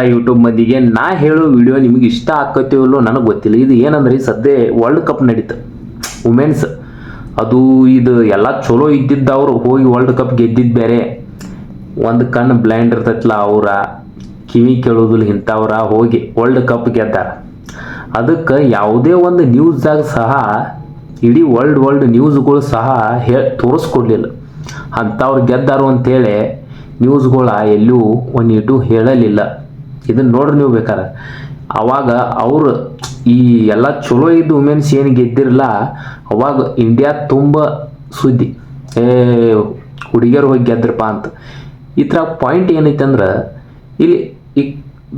YouTube ಮಂದಿಗೆ ನಾ ಹೇಳೋ ವಿಡಿಯೋ ನಿಮಗೆ ಇಷ್ಟ ಆಕತ್ತೋ ನನಗೆ ಗೊತ್ತಿಲ್ಲ. ಇದು ಏನಂದ್ರೆ? ಸದ್ಯ ವರ್ಲ್ಡ್ ಕಪ್ ನಡೀತು. ವುಮೆನ್ಸ್ ಅದು ಇದು ಎಲ್ಲ ಚಲೋ ಇದ್ದಿದ್ದವ್ರು ಹೋಗಿ ವರ್ಲ್ಡ್ ಕಪ್ ಗೆದ್ದಿದ್ದು ಬೇರೆ. ಒಂದು ಕಣ್ಣು ಬ್ಲೈಂಡ್ ಇರ್ತೈತಲ್ಲ ಅವರ. ಕಿವಿ ಕೇಳೋದಿಲ್ಲ ಇಂಥವ್ರ. ಹೋಗಿ ವರ್ಲ್ಡ್ ಕಪ್ ಗೆದ್ದಾರ. ಅದಕ್ಕೆ ಯಾವುದೇ ಒಂದು ನ್ಯೂಸ್ದಾಗ ಸಹ ಇಡೀ ವರ್ಲ್ಡ್ ವರ್ಲ್ಡ್ ನ್ಯೂಸ್ಗಳು ಸಹ ಹೇ ತೋರಿಸ್ಕೊಡ್ಲಿಲ್ಲ. ಅಂಥವ್ರು ಗೆದ್ದಾರು ಅಂತೇಳಿ ನ್ಯೂಸ್ಗಳ ಎಲ್ಲೂ ಒಂದಿಟ್ಟು ಹೇಳಲಿಲ್ಲ. ಇದನ್ನ ನೋಡ್ರಿ ನೀವು ಬೇಕಾದ್ರೆ ಅವಾಗ ಅವರು ಈ ಎಲ್ಲ ಚಲೋ ಇದ್ದು ವುಮೆನ್ಸ್ ಏನು ಗೆದ್ದಿರಲ್ಲ, ಅವಾಗ ಇಂಡಿಯಾ ತುಂಬ ಸುದ್ದಿ, ಏ ಹುಡುಗಿಯರು ಹೋಗಿ ಗೆದ್ರಪ್ಪ ಅಂತ. ಈ ಥರ ಪಾಯಿಂಟ್ ಏನೈತೆ ಅಂದ್ರೆ, ಇಲ್ಲಿ ಈ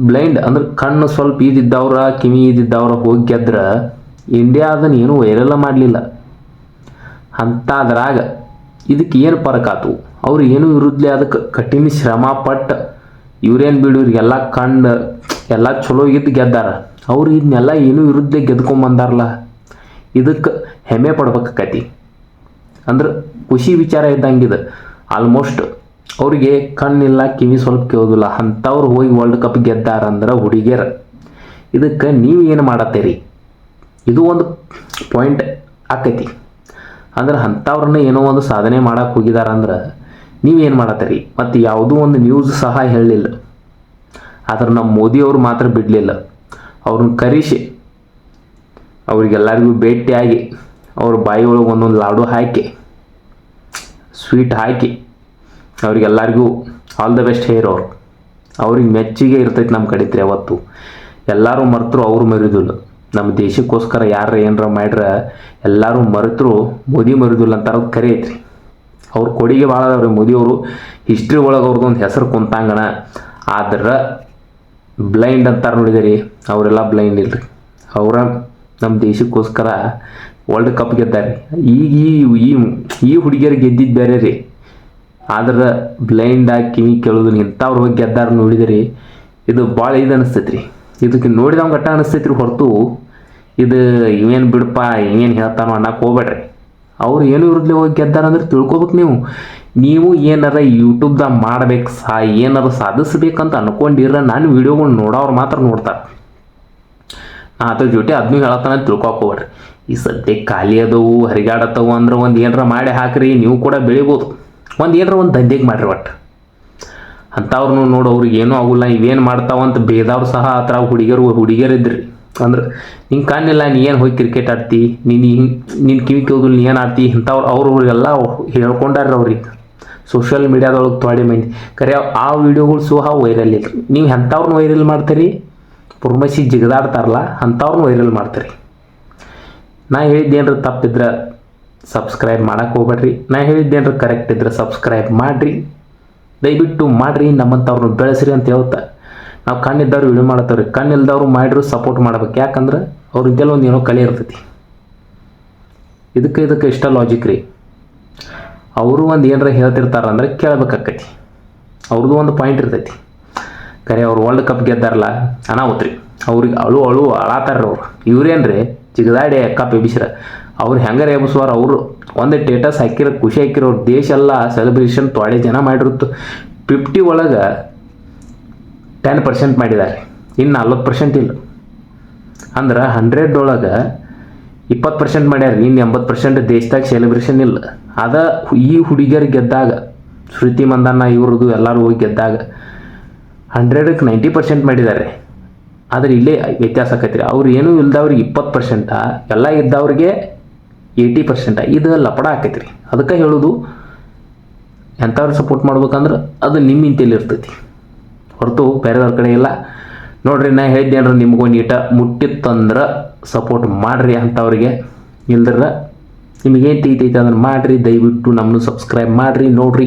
ಬ್ಲೈಂಡ್ ಅಂದ್ರೆ ಕಣ್ಣು ಸ್ವಲ್ಪ ಇದಿದ್ದವ್ರ ಕಿವಿ ಇದ್ದಿದ್ದವ್ರ ಹೋಗಿ ಗೆದ್ರ ಇಂಡಿಯಾ ಅದನ್ನ ಏನೂ ವೈರಲ್ಲ ಮಾಡಲಿಲ್ಲ. ಅಂತಾದ್ರಾಗ ಇದಕ್ಕೆ ಏನು ಫರಕ್ ಆತು ಅವ್ರು ಏನೂ ಇರುದ್ಲೆ ಅದಕ್ಕೆ ಕಠಿಣ ಶ್ರಮ ಪಟ್ಟು ಇವ್ರೇನು ಬಿಡು ಇವ್ರಿಗೆಲ್ಲ ಕಣ್ಣು ಎಲ್ಲ ಚಲೋ ಇದ್ದು ಗೆದ್ದಾರ. ಅವ್ರು ಇದನ್ನೆಲ್ಲ ಏನು ವಿರುದ್ಧ ಗೆದ್ಕೊಂಬಂದಾರಲ್ಲ ಇದಕ್ಕೆ ಹೆಮ್ಮೆ ಪಡ್ಬೇಕಾಕತಿ. ಅಂದ್ರೆ ಖುಷಿ ವಿಚಾರ ಇದ್ದಂಗಿದೆ ಆಲ್ಮೋಸ್ಟ್ ಅವ್ರಿಗೆ ಕಣ್ಣಿಲ್ಲ, ಕಿವಿ ಸ್ವಲ್ಪ ಕೇಳೋದಿಲ್ಲ. ಅಂಥವ್ರು ಹೋಗಿ ವರ್ಲ್ಡ್ ಕಪ್ ಗೆದ್ದಾರಂದ್ರೆ ಹುಡುಗಿಯರ. ಇದಕ್ಕೆ ನೀವು ಏನು ಮಾಡತ್ತೀರಿ? ಇದು ಒಂದು ಪಾಯಿಂಟ್ ಆಕೈತಿ. ಅಂದ್ರೆ ಅಂಥವ್ರನ್ನ ಏನೋ ಒಂದು ಸಾಧನೆ ಮಾಡಕ್ಕೆ ಹೋಗಿದಾರ ಅಂದ್ರೆ ನೀವೇನು ಮಾಡತ್ತೀರಿ? ಮತ್ತು ಯಾವುದೂ ಒಂದು ನ್ಯೂಸ್ ಸಹ ಹೇಳಲಿಲ್ಲ. ಆದ್ರೆ ನಮ್ಮ ಮೋದಿಯವರು ಮಾತ್ರ ಬಿಡಲಿಲ್ಲ. ಅವ್ರನ್ನ ಕರೆಸಿ ಅವ್ರಿಗೆಲ್ಲರಿಗೂ ಭೇಟಿಯಾಗಿ ಅವ್ರ ಬಾಯಿ ಒಳಗೆ ಒಂದೊಂದು ಲಾಡು ಹಾಕಿ ಸ್ವೀಟ್ ಹಾಕಿ, ಅವ್ರಿಗೆಲ್ಲರಿಗೂ ಆಲ್ ದ ಬೆಸ್ಟ್ ಹೇರ್ ಅವ್ರು. ಅವ್ರಿಗೆ ಮೆಚ್ಚಿಗೆ ಇರ್ತೈತೆ ನಮ್ಮ ಕಡಿತ್ರಿ ಅವತ್ತು ಎಲ್ಲರೂ ಮರೆತರು ಅವ್ರು ಮರಿದಿಲ್ಲ ನಮ್ಮ ದೇಶಕ್ಕೋಸ್ಕರ ಯಾರು ಏನಾರ ಮಾಡ್ರ, ಎಲ್ಲರೂ ಮರೆತರು ಮೋದಿ ಮರಿದಿಲ್ಲ ಅದು ಕರೆ ಐತ್ರಿ. ಅವ್ರ ಕೊಡುಗೆ ಭಾಳ ಅದಾವ್ರಿ ಮೋದಿಯವರು ಹಿಸ್ಟ್ರಿ ಒಳಗೆ ಅವ್ರದ್ದು ಒಂದು ಹೆಸರು ಕುಂತಾಂಗಣ. ಆದ್ರೆ ಬ್ಲೈಂಡ್ ಅಂತಾರೆ ನೋಡಿದಿರಿ, ಅವರೆಲ್ಲ ಬ್ಲೈಂಡ್ ಇಲ್ರಿ. ಅವರ ನಮ್ಮ ದೇಶಕ್ಕೋಸ್ಕರ ವರ್ಲ್ಡ್ ಕಪ್ ಗೆದ್ದಾರೆ. ಈಗ ಈ ಈ ಹುಡುಗಿಯರು ಗೆದ್ದಿದ್ದು ಬೇರೆ ರೀ. ಆದ್ರೆ ಬ್ಲೈಂಡ್ ಆಗಿ ಕಿವಿ ಕೇಳೋದು ಇಂಥವ್ರ ಬಗ್ಗೆ ಗೆದ್ದಾರ ನೋಡಿದಿರಿ. ಇದು ಭಾಳ ಇದು ಅನಿಸ್ತೈತೆ ರೀ ಇದಕ್ಕೆ ನೋಡಿದಂಗೆ ಗಟ್ಟ ಅನಿಸ್ತೈತೆ ರೀ ಹೊರತು. ಇದು ಇವೇನು ಬಿಡಪ್ಪ ಇವೇನು ಹೇಳ್ತಾನೋ ಅನ್ನಕ್ಕೆ ಹೋಗ್ಬೇಡ್ರಿ. ಅವ್ರು ಏನು ಇರೋದ್ಲೆ ಹೋಗಿ ಗೆದ್ದಾರ ಅಂದ್ರೆ ತಿಳ್ಕೊಬೇಕು ನೀವು. ನೀವು ಏನಾರ ಯೂಟ್ಯೂಬ್ದಾಗ ಮಾಡ್ಬೇಕು ಸಾ, ಏನಾರ ಸಾಧಿಸ್ಬೇಕಂತ ಅನ್ಕೊಂಡಿರ ನಾನು ವಿಡಿಯೋಗಳು ನೋಡೋರು ಮಾತ್ರ ನೋಡ್ತಾರೆ. ನಾ ಅದ್ರ ಜೊತೆ ಅದನ್ನೂ ಹೇಳತ್ತಾನೆ ತಿಳ್ಕೊಕ್ ಈ ಸದ್ಯಕ್ಕೆ ಖಾಲಿ ಅದವು, ಹರಿಗಾಡತ್ತವು ಅಂದ್ರೆ ಒಂದು ಏನಾರ ಮಾಡಿ ಹಾಕ್ರಿ, ನೀವು ಕೂಡ ಬೆಳಿಬೋದು. ಒಂದು ಏನಾರ ಒಂದು ದಂಧೆಗೆ ಮಾಡ್ರಿ ಒಟ್ಟು. ಅಂಥವ್ರನ್ನೂ ನೋಡು ಅವ್ರಿಗೆ ಏನೂ ಆಗೋಲ್ಲ, ಇವೇನು ಮಾಡ್ತಾವಂತ ಭೇದವ್ರು ಸಹ ಆ ಥರ ಹುಡುಗಿಯರು ಹುಡುಗಿಯರು ಇದ್ರಿ. ಅಂದ್ರೆ ನಿಂಗೆ ಕಾಣಿಲ್ಲ ನೀ ಏನು ಹೋಗಿ ಕ್ರಿಕೆಟ್ ಆಡ್ತಿ? ನೀನು ಹಿಂಗೆ ನಿನ್ನ ಕಿವಿ ಕೇಳಿದ್ರು ನೀ ಏನು ಆಡ್ತಿ? ಇಂಥವ್ರು ಅವ್ರವ್ರಿಗೆಲ್ಲ ಹೇಳ್ಕೊಂಡಾರ ಅವ್ರಿಗೆ ಸೋಷಿಯಲ್ ಮೀಡಿಯಾದೊಳಗೆ ತೊಡೆ ಮಂದಿ. ಕರೆ ಆ ವಿಡಿಯೋಗಳು ಸಹ ವೈರಲ್ ಇಲ್ಲ ನೀವು ಎಂಥವ್ರನ್ನ ವೈರಲ್ ಮಾಡ್ತೀರಿ? ಪುರ್ಮಸಿ ಜಿಗದಾಡ್ತಾರಲ್ಲ ಅಂಥವ್ರನ್ನ ವೈರಲ್ ಮಾಡ್ತೀರಿ. ನಾ ಹೇಳಿದ್ದೇನ್ರ ತಪ್ಪಿದ್ರೆ ಸಬ್ಸ್ಕ್ರೈಬ್ ಮಾಡೋಕೆ ಹೋಗ್ಬೇಡ್ರಿ. ನಾ ಹೇಳಿದ್ದೇನ್ರ ಕರೆಕ್ಟ್ ಇದ್ರೆ ಸಬ್ಸ್ಕ್ರೈಬ್ ಮಾಡಿರಿ. ದಯವಿಟ್ಟು ಮಾಡಿರಿ ನಮ್ಮಂಥವ್ರನ್ನ ಬೆಳೆಸ್ರಿ ಅಂತ ಹೇಳ್ತಾ. ನಾವು ಕಣ್ಣಿದ್ದವ್ರು ವಿಡಿಯೋ ಮಾಡತ್ತವ್ರಿ ಕಣ್ಣಿಲ್ದವ್ರು ಮಾಡಿದ್ರು ಸಪೋರ್ಟ್ ಮಾಡ್ಬೇಕು. ಯಾಕಂದ್ರೆ ಅವ್ರಿಗೆಲ್ಲ ಒಂದು ಏನೋ ಕಲೆ ಇರ್ತೈತಿ. ಇದಕ್ಕೆ ಇದಕ್ಕೆ ಇಷ್ಟ ಲಾಜಿಕ್ ರೀ. ಅವರು ಒಂದು ಏನಾರ ಹೇಳ್ತಿರ್ತಾರ ಅಂದ್ರೆ ಕೇಳ್ಬೇಕಾಕೈತಿ. ಅವ್ರದ್ದು ಒಂದು ಪಾಯಿಂಟ್ ಇರ್ತೈತಿ. ಕರೆ ಅವ್ರು ವರ್ಲ್ಡ್ ಕಪ್ ಗೆದ್ದಾರಲ್ಲ ಅನಾಹುತ್ ರೀ ಅವ್ರಿಗೆ ಅಳು ಅಳು ಅಳಾತಾರ ಅವ್ರು. ಇವ್ರೇನ್ರಿ ಜಿಗದಾಡಿ ಕಪ್ ಎಬಿಸ್ರ ಅವ್ರು ಹೆಂಗಾರ ಎಬ್ಸುವಾರ ಅವರು ಒಂದು ಟೇಟಸ್ ಹಾಕಿರೋ, ಖುಷಿ ಹಾಕಿರೋ ದೇಶ ಎಲ್ಲ ಸೆಲೆಬ್ರೇಷನ್ ತೊಳೆ ಜನ ಮಾಡಿರುತ್ತು. ಫಿಫ್ಟಿ ಒಳಗೆ ಟೆನ್ ಪರ್ಸೆಂಟ್ ಮಾಡಿದ್ದಾರೆ. ಇನ್ನು ನಲ್ವತ್ತು ಪರ್ಸೆಂಟ್ ಇಲ್ಲ. ಅಂದ್ರೆ ಹಂಡ್ರೆಡ್ ಒಳಗೆ ಇಪ್ಪತ್ತು ಪರ್ಸೆಂಟ್ ಮಾಡ್ಯಾರ, ಇನ್ನು ಎಂಬತ್ತು ಪರ್ಸೆಂಟ್ ದೇಶದಾಗ ಸೆಲೆಬ್ರೇಷನ್ ಇಲ್ಲ. ಅದ ಈ ಹುಡುಗಿಯರು ಗೆದ್ದಾಗ, ಶ್ರುತಿ ಮಂದಣ್ಣ ಇವ್ರದ್ದು ಎಲ್ಲರೂ ಹೋಗಿ ಗೆದ್ದಾಗ ಹಂಡ್ರೆಡಕ್ಕೆ ನೈಂಟಿ ಪರ್ಸೆಂಟ್ ಮಾಡಿದ್ದಾರೆ. ಆದರೆ ಇಲ್ಲೇ ವ್ಯತ್ಯಾಸ ಆಕೈತಿ ರೀ ಅವ್ರು ಏನೂ ಇಲ್ದವ್ರಿಗೆ ಇಪ್ಪತ್ತು ಪರ್ಸೆಂಟ ಎಲ್ಲ ಇದ್ದವ್ರಿಗೆ ಏಯ್ಟಿ ಪರ್ಸೆಂಟ ಇದು ಲಪಡ ಆಕೈತಿ ರೀ ಅದಕ್ಕೆ ಹೇಳೋದು ಎಂಥವ್ರು ಸಪೋರ್ಟ್ ಮಾಡ್ಬೇಕಂದ್ರೆ ಅದು ನಿಮ್ಮ ಇಂತೇಲಿ ಇರ್ತೈತಿ. ಹೊರತು ಬೇರೆದವ್ರ ಕಡೆ ಇಲ್ಲ. ನೋಡ್ರಿ ನಾ ಹೇಳಿದ್ದೇನ್ರಿ ನಿಮಗೂ ನೀಟ ಮುಟ್ಟಿತ್ತಂದ್ರೆ ಸಪೋರ್ಟ್ ಮಾಡಿರಿ ಅಂಥವ್ರಿಗೆ ಇಲ್ದ್ರೆ ನಿಮಗೇನು ತಿಳಿತೈತೆ ಅದನ್ನು ಮಾಡಿರಿ, ದಯವಿಟ್ಟು ನಮ್ಮನ್ನು ಸಬ್ಸ್ಕ್ರೈಬ್ ಮಾಡಿರಿ, ನೋಡ್ರಿ.